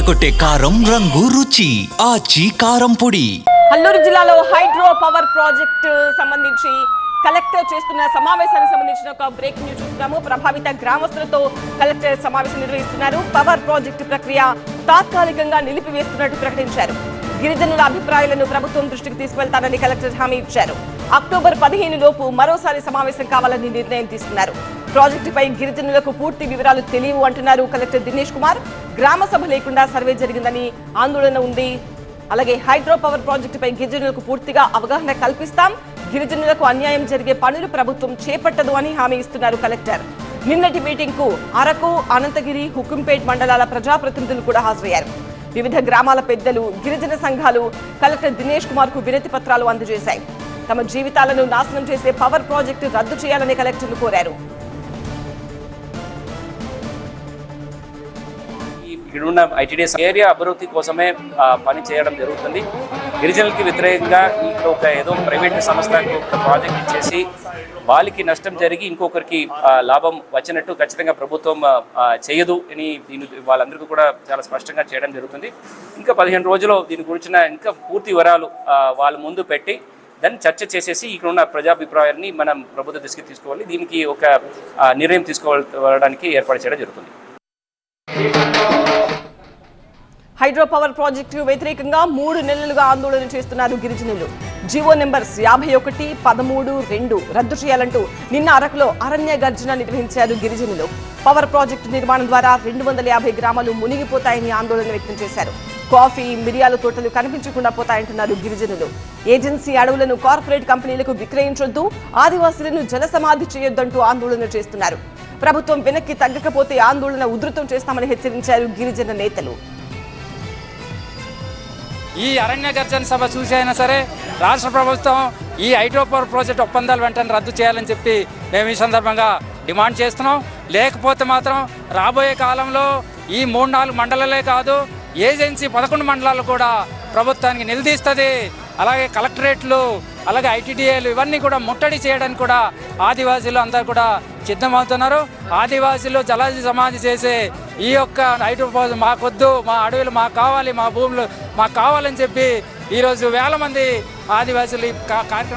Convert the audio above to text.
అదరగొట్టే కారం రంగు రుచి ఆచి కారం పొడి. అల్లూరు జిల్లాలో హైడ్రో పవర్ ప్రాజెక్టు సంబంధించి కలెక్టర్ చేస్తున్న సమావేశానికి సంబంధించిన ఒక బ్రేక్ న్యూస్ చూస్తున్నాము. ప్రభావిత గ్రామస్తులతో కలెక్టర్ సమావేశం నిర్వహిస్తున్నారు. పవర్ ప్రాజెక్టు ప్రక్రియ తాత్కాలికంగా నిలిపివేస్తున్నట్టు ప్రకటించారు. గిరిజనుల అభిప్రాయాలను ప్రభుత్వం దృష్టికి తీసుకువెళ్తానని కలెక్టర్ హామీ ఇచ్చారు. అక్టోబర్ పదిహేను లోపు మరోసారి సమావేశం కావాలని నిర్ణయం తీసుకున్నారు. ప్రాజెక్టుపై గిరిజనులకు పూర్తి వివరాలు తెలియవు అంటున్నారు కలెక్టర్ దినేష్ కుమార్. గ్రామ సభ లేకుండా సర్వే జరిగిందని ఆందోళన ఉంది. అలాగే హైడ్రో పవర్ ప్రాజెక్టుపై గిరిజనులకు పూర్తిగా అవగాహన కల్పిస్తాం. గిరిజనులకు అన్యాయం జరిగే పనులు ప్రభుత్వం చేపట్టదు అని హామీ ఇస్తున్నారు కలెక్టర్. నిన్నటి మీటింగ్కు అరకు అనంతగిరి హుకుంపేట్ మండలాల ప్రజాప్రతినిధులు కూడా హాజరయ్యారు. వివిధ గ్రామాల పెద్దలు గిరిజన సంఘాలు కలెక్టర్ దినేష్ కుమార్కు వినతి పత్రాలు అందజేశాయి. తమ జీవితాలను నాశనం చేసే పవర్ ప్రాజెక్టు రద్దు చేయాలని కలెక్టర్లు కోరారు. ఇక్కడున్న ఇక్కడ ఉన్న ఐటీడీఎస్ ఏరియా అభివృద్ధి కోసమే పని చేయడం జరుగుతుంది. గిరిజనులకి వ్యతిరేకంగా ఇక్కడ ఒక ఏదో ప్రైవేట్ సంస్థకు ఒక ప్రాజెక్ట్ ఇచ్చేసి వాళ్ళకి నష్టం జరిగి ఇంకొకరికి లాభం వచ్చినట్టు ఖచ్చితంగా ప్రభుత్వం చేయదు అని దీని వాళ్ళందరికీ కూడా చాలా స్పష్టంగా చేయడం జరుగుతుంది. ఇంకా పదిహేను రోజులు దీని గురించిన ఇంకా పూర్తి వివరాలు వాళ్ళ ముందు పెట్టి దాన్ని చర్చ చేసేసి ఇక్కడ ఉన్న ప్రజాభిప్రాయాన్ని మనం ప్రభుత్వ దృష్టికి తీసుకోవాలి. దీనికి ఒక నిర్ణయం తీసుకోవడానికి ఏర్పాటు చేయడం జరుగుతుంది. హైడ్రో పవర్ ప్రాజెక్టు వ్యతిరేకంగా మూడు నెలలుగా ఆందోళన చేస్తున్నారు గిరిజనులు. జివో నెంబర్స్ యాభై ఒకటి పదమూడు రెండు రద్దు చేయాలంటూ నిన్న అరకులో అరణ్య గర్జన నిర్వహించారు గిరిజనులు. పవర్ ప్రాజెక్టు నిర్మాణం ద్వారా రెండు వందల యాభై గ్రామాలు మునిగిపోతాయని ఆందోళన వ్యక్తం చేశారు. కాఫీ మిరియాల తోటలు కనిపించకుండా పోతాయంటున్నారు గిరిజనులు. ఏజెన్సీ అడవులను కార్పొరేట్ కంపెనీలకు విక్రయించొద్దు ఆదివాసులను జలసమాధి చేయొద్దంటూ ఆందోళన చేస్తున్నారు. ప్రభుత్వం వెనక్కి తగ్గకపోతే ఆందోళన ఉధృతం చేస్తామని హెచ్చరించారు గిరిజన నేతలు. ఈ అరణ్య గర్జన సభ చూసి అయినా సరే రాష్ట్ర ప్రభుత్వం ఈ హైడ్రోపవర్ ప్రాజెక్ట్ ఒప్పందాలు వెంటనే రద్దు చేయాలని చెప్పి మేము ఈ సందర్భంగా డిమాండ్ చేస్తున్నాం. లేకపోతే మాత్రం రాబోయే కాలంలో ఈ మూడు నాలుగు మండలాలే కాదు ఏజెన్సీ పదకొండు మండలాలు కూడా ప్రభుత్వానికి నిలదీస్తుంది. అలాగే కలెక్టరేట్లు అలాగే ఐటీడీఏలు ఇవన్నీ కూడా ముట్టడి చేయడానికి కూడా ఆదివాసీలు అందరూ కూడా సిద్ధమవుతున్నారు. ఆదివాసీలు జలాది సమాధి చేసే ఈ యొక్క హైడ్రోపోజ్ మాకొద్దు మా అడవులు మాకు కావాలి మా భూములు మాకు కావాలని చెప్పి ఈరోజు వేల మంది ఆదివాసీలు ఈ కార్యక్రమం